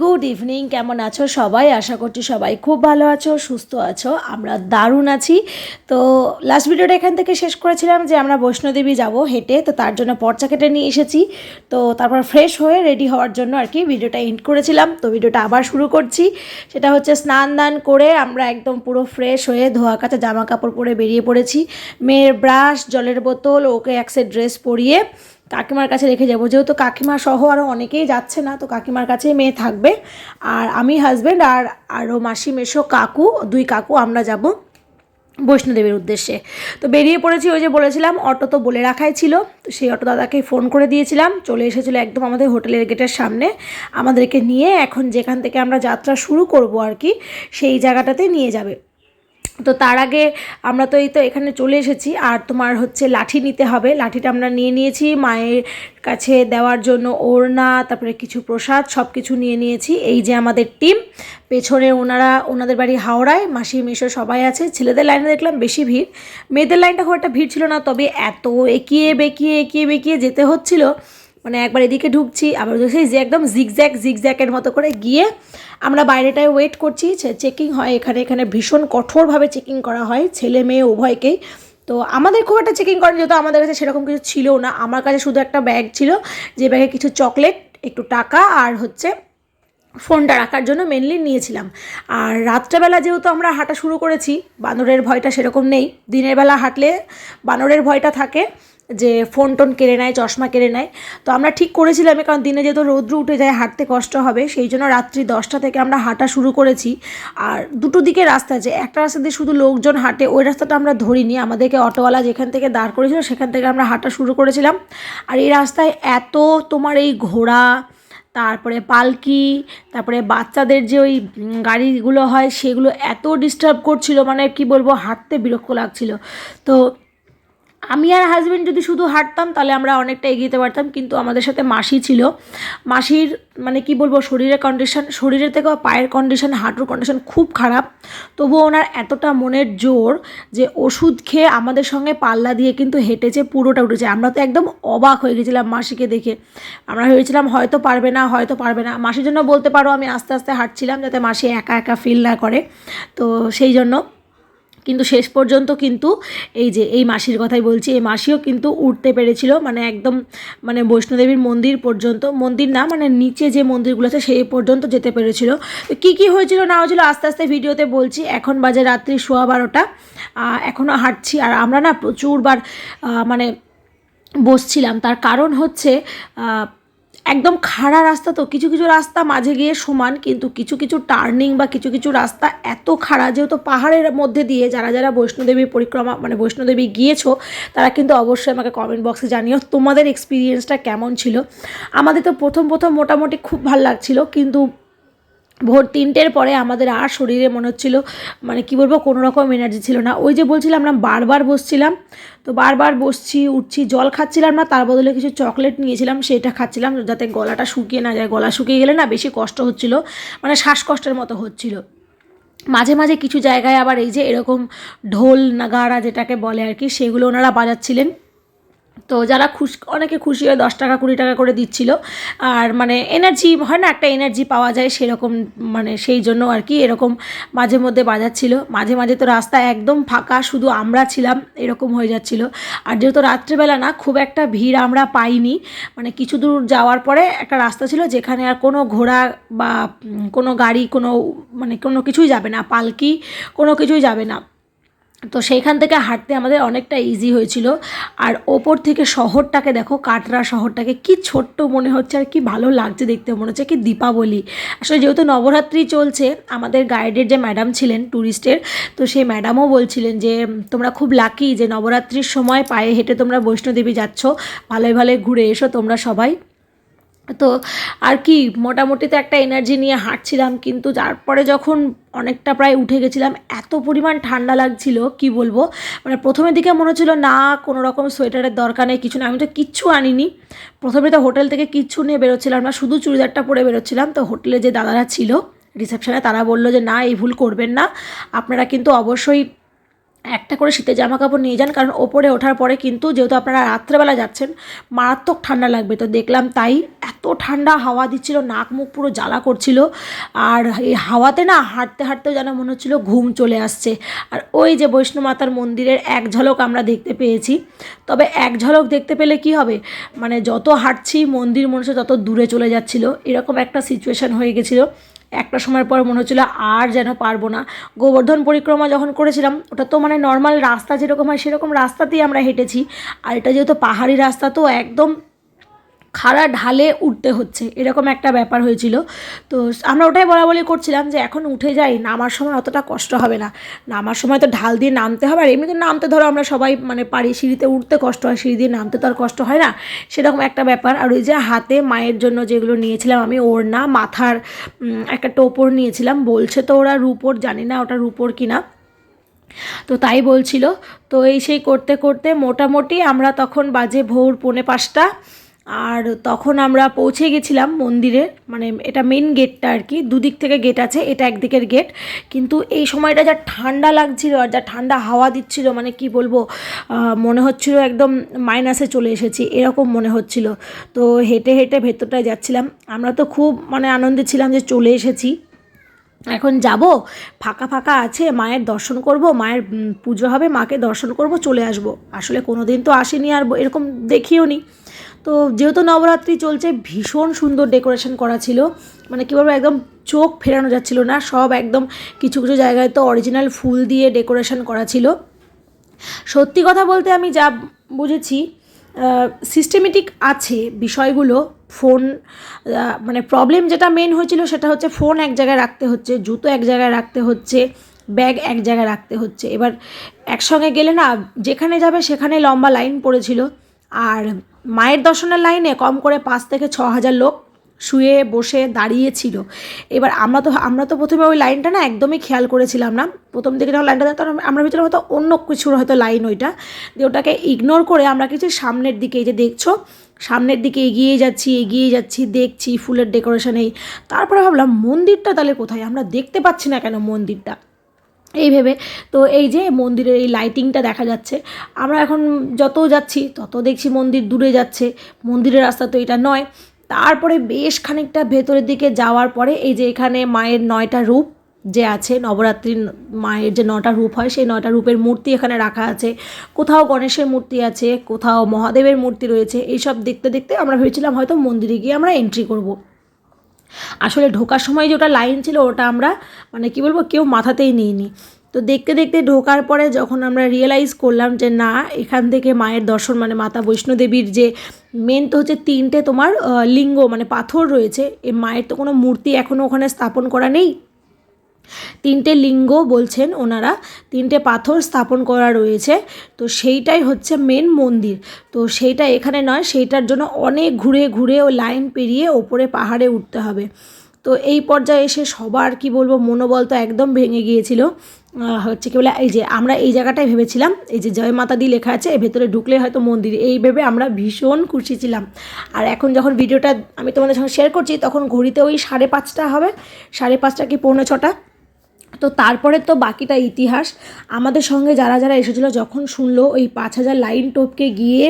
Good evening কেমন আছো সবাই? আশা করছি সবাই খুব ভালো আছো, সুস্থ আছো। আমরা দারুণ আছি। তো লাস্ট ভিডিওটা এখান থেকে শেষ করেছিলাম যে আমরা বৈষ্ণোদেবী যাব হেঁটে, তো তার জন্য পর্চা কেটে নিয়ে এসেছি। তো তারপর ফ্রেশ হয়ে রেডি হওয়ার জন্য আর কি ভিডিওটা এন্ড করেছিলাম। তো ভিডিওটা আবার শুরু করছি। সেটা হচ্ছে স্নান দান করে আমরা একদম পুরো ফ্রেশ হয়ে ধোয়া কাচা জামা কাপড় পরে বেরিয়ে পড়েছি। মেয়ের ব্রাশ জলের বোতল, ওকে এক ড্রেস পরিয়ে কাকিমার কাছে রেখে যাব। যেহেতু কাকিমা সহ আরও অনেকেই যাচ্ছে না, তো কাকিমার কাছেই মেয়ে থাকবে। আর আমি হাজব্যান্ড আর আরও মাসি মেশো কাকু, দুই কাকু আমরা যাব বৈষ্ণোদেবীর উদ্দেশ্যে। তো বেরিয়ে পড়েছি ওই যে বলেছিলাম, অটো তো বলে রাখাই ছিল, তো সেই অটো দাদাকে ফোন করে দিয়েছিলাম। চলে এসেছিল একদম আমাদের হোটেলের গেটের সামনে। আমাদেরকে নিয়ে এখন যেখান থেকে আমরা যাত্রা শুরু করব আর কি, সেই জায়গাটাতে নিয়ে যাবে। তো তার আগে আমরা তো এই তো এখানে চলে এসেছি। আর তোমার হচ্ছে লাঠি নিতে হবে। লাঠিটা আমরা নিয়ে নিয়েছি। মায়ের কাছে দেওয়ার জন্য ওড়না, তারপরে কিছু প্রসাদ সব কিছু নিয়ে নিয়েছি। এই যে আমাদের টিম, পেছনে ওনারা, ওনাদের বাড়ি হাওড়ায়, মাসি মেশো সবাই আছে। ছেলেদের লাইনে দেখলাম বেশি ভিড়। মেয়েদের লাইনটা খুব একটা ভিড় ছিল না, তবে এত একিয়ে বেঁকিয়ে একিয়ে বেঁকিয়ে যেতে হচ্ছিল। মানে একবার এদিকে ঢুকছি, আবার দেখছি যে একদম জিগজ্যাক জিগজ্যাকের মতো করে গিয়ে আমরা বাইরেটায় ওয়েট করছি। চেকিং হয় এখানে এখানে ভীষণ কঠোরভাবে চেকিং করা হয় ছেলে মেয়ে উভয়কেই। তো আমাদের খুব একটা চেকিং করেন, যেহেতু আমাদের কাছে সেরকম কিছু ছিল না। আমার কাছে শুধু একটা ব্যাগ ছিল, যে ব্যাগে কিছু চকলেট একটু টাকা আর হচ্ছে ফোনটা রাখার জন্য মেনলি নিয়েছিলাম। আর রাত্রেবেলা যেহেতু আমরা হাঁটা শুরু করেছি, বানরের ভয়টা সেরকম নেই। দিনের বেলা হাঁটলে বানরের ভয়টা থাকে। যে ফোন টোন কেড়ে নেয়, চশমা কেড়ে নেয়। তো আমরা ঠিক করেছিলাম কারণ দিনে যেহেতু রৌদ্র উঠে যায়, হাঁটতে কষ্ট হবে, সেই জন্য রাত্রি দশটা থেকে আমরা হাঁটা শুরু করেছি। আর দুটো দিকে রাস্তা যে একটা রাস্তা দিয়ে শুধু লোকজন হাঁটে, ওই রাস্তাটা আমরা ধরিনি। আমাদেরকে অটোওয়ালা যেখান থেকে দাঁড় করেছিল সেখান থেকে আমরা হাঁটা শুরু করেছিলাম। আর এই রাস্তায় এত তোমার এই ঘোড়া, তারপরে পালকি, তারপরে বাচ্চাদের যে ওই গাড়িগুলো হয়, সেগুলো এত ডিস্টার্ব করছিল মানে কি বলব, হাঁটতে বিরক্ত লাগছিল। তো আমি আর হাজব্যান্ড যদি শুধু হাঁটতাম, তাহলে আমরা অনেকটা এগিয়ে যেতে পারতাম, কিন্তু আমাদের সাথে মাসি ছিল। মাসির মানে কি বলব, শরীরের কন্ডিশন শরীরের থেকেও পায়ের কন্ডিশন হাঁটুর কন্ডিশন খুব খারাপ। তবুও ওনার এতটা মনের জোর যে ওষুধ খেয়ে আমাদের সঙ্গে পাল্লা দিয়ে কিন্তু হেঁটেছে, পুরোটা উঠেছে। আমরা তো একদম অবাক হয়ে গেছিলাম মাসিকে দেখে। আমরা ভেবেছিলাম, হয়তো পারবে না, হয়তো পারবে না। মাসির জন্য বলতে পারো, আমি আস্তে আস্তে হাঁটছিলাম যাতে মাসি একা একা ফিল না করে। তো সেই জন্য কিন্তু শেষ পর্যন্ত কিন্তু এই যে, এই মাসির কথাই বলছি, এই মাসিও কিন্তু উঠতে পেরেছিল মানে একদম মানে বৈষ্ণোদেবীর মন্দির পর্যন্ত, মন্দির না মানে নিচে যে মন্দিরগুলো আছে সেই পর্যন্ত যেতে পেরেছিল। তো কী কী হয়েছিল না হয়েছিল আস্তে আস্তে ভিডিওতে বলছি, এখন বাজে রাত্রি সোয়া বারোটা এখনও হাঁটছি, আর আমরা না প্রচুরবার মানে বসছিলাম, তার কারণ হচ্ছে একদম খাড়া রাস্তা তো, কিছু কিছু রাস্তা মাঝে গিয়ে সমান, কিন্তু কিছু কিছু টার্নিং বা কিছু কিছু রাস্তা এত খাড়া, যেহেতু পাহাড়ের মধ্যে দিয়ে যারা যারা বৈষ্ণোদেবী পরিক্রমা মানে বৈষ্ণোদেবী গিয়েছো, তারা কিন্তু অবশ্যই আমাকে কমেন্ট বক্সে জানিও তোমাদের এক্সপিরিয়েন্সটা কেমন ছিল। আমাদের তো প্রথম প্রথম মোটামুটি খুব ভালো লাগছিল, কিন্তু ভোর তিনটের পরে আমাদের আর শরীরে মনে হচ্ছিল মানে কি বলব, কোনো রকম এনার্জি ছিল না। ওই যে বলছিলাম না, বারবার বসছিলাম। তো বারবার বসছি, উঠছি, জল খাচ্ছিলাম না, তার বদলে কিছু চকলেট নিয়েছিলাম, সেটা খাচ্ছিলাম, যাতে গলাটা শুকিয়ে না যায়। গলা শুকিয়ে গেলে না বেশি কষ্ট হচ্ছিল মানে শ্বাসকষ্টের মতো হচ্ছিল। মাঝে মাঝে কিছু জায়গায় আবার এই যে এরকম ঢোল নাগাড়া যেটাকে বলে আর কি, সেগুলো ওনারা বাজাচ্ছিলেন। তো যারা খুশ, অনেকে খুশি হয়ে দশ টাকা, কুড়ি টাকা করে দিচ্ছিল। আর মানে এনার্জি হয় না একটা এনার্জি পাওয়া যায় সেরকম মানে সেই জন্য আর কি এরকম মাঝে মধ্যে বাজাচ্ছিল। মাঝে মাঝে তো রাস্তা একদম ফাঁকা, শুধু আমরা ছিলাম, এরকম হয়ে যাচ্ছিল। আর যেহেতু রাত্রেবেলা না, খুব একটা ভিড় আমরা পাইনি। মানে কিছু দূর যাওয়ার পরে একটা রাস্তা ছিল যেখানে আর কোনো ঘোড়া বা কোনো গাড়ি, কোনো মানে কোনো কিছুই যাবে না, পালকি, কোনো কিছুই যাবে না। তো সেইখান থেকে হাঁটতে আমাদের অনেকটা ইজি হয়েছিল। আর ওপর থেকে শহরটাকে দেখো, কাটরা শহরটাকে কি ছোট্ট মনে হচ্ছে আর কি ভালো লাগছে দেখতে, মনে হচ্ছে কি দীপাবলি। আসলে যেহেতু নবরাত্রি চলছে, আমাদের গাইডের যে ম্যাডাম ছিলেন ট্যুরিস্টের তো সেই ম্যাডামও বলছিলেন যে তোমরা খুব লাকি যে নবরাত্রির সময় পায়ে হেঁটে তোমরা বৈষ্ণোদেবী যাচ্ছ। ভালোই ভালোই ঘুরে এসো তোমরা সবাই। তো আর কি, মোটামুটি তো একটা এনার্জি নিয়ে হাঁটছিলাম, কিন্তু তারপরে যখন অনেকটা প্রায় উঠে গেছিলাম, এত পরিমাণ ঠান্ডা লাগছিল, কি বলব? মানে প্রথমের দিকে মনে হচ্ছিল, না, কোনো রকম সোয়েটারের দরকার নেই, কিছু না আমি তো কিচ্ছু আনিনি। প্রথমে তো হোটেল থেকে কিচ্ছু নিয়ে বেরোচ্ছিলাম না, শুধু চুড়িদারটা পরে বেরোচ্ছিলাম। তো হোটেলে যে দাদারা ছিল রিসেপশনে তারা বলল যে, না, এই ভুল করবেন না। আপনারা কিন্তু অবশ্যই একটা করে শীতের জামা কাপড় নিয়ে যান, কারণ ওপরে ওঠার পরে কিন্তু যেহেতু আপনারা রাত্রেবেলা যাচ্ছেন, মারাত্মক ঠান্ডা লাগবে। তো দেখলাম তাই এত ঠান্ডা হাওয়া দিচ্ছিল, নাক মুখ পুরো জ্বালা করছিল, আর এই হাওয়াতে না হাঁটতে হাঁটতেও যেন মনে হচ্ছিল ঘুম চলে আসছে। আর ওই যে বৈষ্ণব মাতার মন্দিরের এক ঝলক আমরা দেখতে পেয়েছি। তবে এক ঝলক দেখতে পেলে কি হবে? মানে যত হাঁটছি, মন্দির মনে হচ্ছে তত দূরে চলে যাচ্ছিল। এরকম একটা সিচুয়েশান হয়ে গেছিল। একটা সময়ের পর মনে হচ্ছিল আর যেন পারব না। গোবর্ধন পরিক্রমা যখন করেছিলাম, ওটা তো মানে নর্মাল রাস্তা যেরকম হয়, সেরকম রাস্তাতেই আমরা হেঁটেছি। আর এটা যেহেতু পাহাড়ি রাস্তা, তো একদম খাড়া ঢালে উঠতে হচ্ছে। এরকম একটা ব্যাপার হয়েছিল। তো আমরা ওটাই বলা বলি করছিলাম যে এখন উঠে যাই, নামার সময় অতটা কষ্ট হবে না। নামার সময় তো ঢাল দিয়ে নামতে হবে, আর এমনিতে নামতে ধরো আমরা সবাই মানে পারি সিঁড়িতে উঠতে কষ্ট হয়, সিঁড়ি দিয়ে নামতে তো আর কষ্ট হয় না। সেরকম একটা ব্যাপার। আর ওই যে হাতে মায়ের জন্য যেগুলো নিয়েছিলাম আমি, ওড়না, মাথার একটা টোপর নিয়েছিলাম। বলছে তো ওরা রুপোর, জানি না ওটা রুপোর কিনা। তো তাই বলছিল। তো এই সেই করতে করতে মোটামুটি আমরা তখন বাজে ভোর পৌনে পাঁচটা। আর তখন আমরা পৌঁছে গেছিলাম মন্দিরে মানে এটা মেন গেটটা আর কি, দুদিক থেকে গেট আছে, এটা একদিকের গেট কিন্তু এই সময়টা যা ঠান্ডা লাগছিল আর যা ঠান্ডা হাওয়া দিচ্ছিল মানে কি বলব মনে হচ্ছিল একদম মাইনাসে চলে এসেছি, এরকম মনে হচ্ছিল। তো হেঁটে হেঁটে ভেতরটায় যাচ্ছিলাম। আমরা তো খুব মানে আনন্দে ছিলাম যে চলে এসেছি। এখন যাব, ফাঁকা ফাঁকা আছে, মায়ের দর্শন করব, মায়ের পুজো হবে, মাকে দর্শন করব, চলে আসব। আসলে কোনো দিন তো আসিনি আর এরকম দেখিও নি তো যেহেতু নবরাত্রি চলছে, ভীষণ সুন্দর ডেকোরেশন করা ছিল। মানে কী বলব, একদম চোখ ফেরানো যাচ্ছিল না, সব একদম কিছু কিছু জায়গায় তো অরিজিনাল ফুল দিয়ে ডেকোরেশন করা ছিল। সত্যি কথা বলতে আমি যা বুঝেছি সিস্টেমেটিক আছে বিষয়গুলো ফোন মানে প্রবলেম যেটা মেন হয়েছিল সেটা হচ্ছে ফোন এক জায়গায় রাখতে হচ্ছে, জুতো এক জায়গায় রাখতে হচ্ছে ব্যাগ এক জায়গায় রাখতে হচ্ছে। এবার একসঙ্গে গেলে না, যেখানে যাবে সেখানে লম্বা লাইন পড়েছিল। আর মায়ের দর্শনের লাইনে কম করে পাঁচ থেকে ছ হাজার লোক শুয়ে, বসে, দাঁড়িয়েছিল। এবার আমরা তো আমরা তো প্রথমে ওই লাইনটা না একদমই খেয়াল করেছিলাম না। প্রথম দিকে যখন লাইনটা তখন আমরা ভিতরে হয়তো অন্য কিছুর হয়তো লাইন ওইটা। দিয়ে ওটাকে ইগনোর করে আমরা কিছু সামনের দিকে এই যে দেখছ, সামনের দিকে এগিয়ে যাচ্ছি এগিয়ে যাচ্ছি, দেখছি ফুলের ডেকোরেশন এই। তারপরে ভাবলাম, মন্দিরটা তাহলে কোথায়? আমরা দেখতে পাচ্ছি না কেন মন্দিরটা। এই ভেবে। তো এই যে মন্দিরের এই লাইটিংটা দেখা যাচ্ছে, আমরা এখন যত যাচ্ছি তত দেখছি মন্দির দূরে যাচ্ছে, মন্দিরের রাস্তা তো এটা নয়। তারপরে বেশ খানিকটা ভেতরের দিকে যাওয়ার পরে এই যে এখানে মায়ের নয়টা রূপ যে আছে, নবরাত্রির মায়ের যে নটা রূপ হয়, সেই নটা রূপের মূর্তি এখানে রাখা আছে। কোথাও গণেশের মূর্তি আছে, কোথাও মহাদেবের মূর্তি রয়েছে। এইসব দেখতে দেখতে আমরা ভেবেছিলাম হয়তো মন্দিরে গিয়ে আমরা এন্ট্রি করব। আসলে ঢোকার সময় যে ওটা লাইন ছিল ওটা আমরা মানে কি বলব, কেউ মাথাতেই নিইনি। তো দেখতে দেখতে ঢোকার পরে যখন আমরা রিয়েলাইজ করলাম যে না, এখান থেকে মায়ের দর্শন মানে মাতা বৈষ্ণোদেবীর যে মেন তো হচ্ছে তিনটে তোমার লিঙ্গ মানে পাথর রয়েছে, এ মায়ের তো কোনো মূর্তি এখনও ওখানে স্থাপন করা নেই। তিনটে লিঙ্গ বলছেন ওনারা, তিনটে পাথর স্থাপন করা রয়েছে, তো সেইটাই হচ্ছে মেন মন্দির। তো সেইটা এখানে নয়, সেইটার জন্য অনেক ঘুরে ঘুরে ও লাইন পেরিয়ে ওপরে পাহাড়ে উঠতে হবে। তো এই পর্যায়ে এসে সবার, কি বলব, মনোবল তো একদম ভেঙে গিয়েছিল। হচ্ছে কি বলে, এই যে আমরা এই জায়গাটাই ভেবেছিলাম, এই যে জয় মাতা দি লেখা আছে এর ভেতরে ঢুকলে হয়তো মন্দির, এই ভেবে আমরা ভীষণ খুশি ছিলাম। আর এখন যখন ভিডিওটা আমি তোমাদের সঙ্গে শেয়ার করছি, তখন ঘড়িতে ওই সাড়ে পাঁচটা হবে, সাড়ে পাঁচটা কি পৌনে ছটা? তো তারপরে তো বাকিটা ইতিহাস। আমাদের সঙ্গে যারা যারা এসেছিল, যখন শুনলো ওই পাঁচ হাজার লাইন টপকে গিয়ে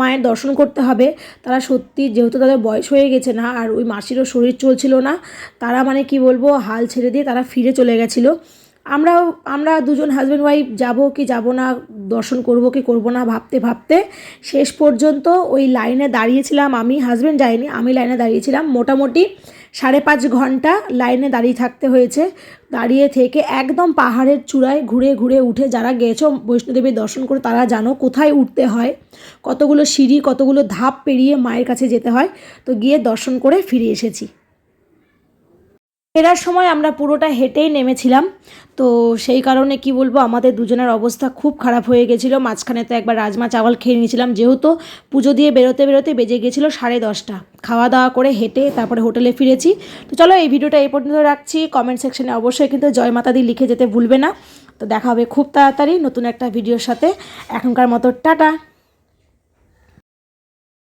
মায়ের দর্শন করতে হবে, তারা সত্যি যেহেতু তাদের বয়স হয়ে গেছে না, আর ওই মাসিরও শরীর চলছিল না, তারা মানে কি বলব, হাল ছেড়ে দিয়ে তারা ফিরে চলে গেছিল। আমরাও, আমরা দুজন হাজব্যান্ড ওয়াইফ যাব কি যাব না, দর্শন করব কি করব না, ভাবতে ভাবতে শেষ পর্যন্ত ওই লাইনে দাঁড়িয়েছিলাম আমি হাজব্যান্ড যাইনি আমি লাইনে দাঁড়িয়েছিলাম। মোটামুটি সাড়ে পাঁচ ঘণ্টা লাইনে দাঁড়িয়ে থাকতে হয়েছে। দাঁড়িয়ে থেকে একদম পাহাড়ের চূড়ায় ঘুরে ঘুরে উঠে যারা গেছো বৈষ্ণোদেবীর দর্শন করে তারা জানো কোথায় উঠতে হয়। কতগুলো সিঁড়ি, কতগুলো ধাপ পেরিয়ে মায়ের কাছে যেতে হয়। তো গিয়ে দর্শন করে ফিরে এসেছি। ফেরার সময় আমরা পুরোটা হেঁটেই নেমেছিলাম। তো সেই কারণে কি বলব, আমাদের দুজনের অবস্থা খুব খারাপ হয়ে গেছিল। মাঝখানে তো একবার রাজমা চাওয়াল খেয়ে নিয়েছিলাম। যেহেতু পুজো দিয়ে বেরোতে বেরোতে বেজে গেছিল সাড়ে দশটা। খাওয়া দাওয়া করে হেঁটে তারপরে হোটেলে ফিরেছি। তো চলো এই ভিডিওটা এই পর্যন্ত রাখছি। কমেন্ট সেকশনে অবশ্যই কিন্তু জয় মাতা দি লিখে যেতে ভুলবে না। তো দেখা হবে খুব তাড়াতাড়ি নতুন একটা ভিডিওর সাথে। এখনকার মতো টাটা।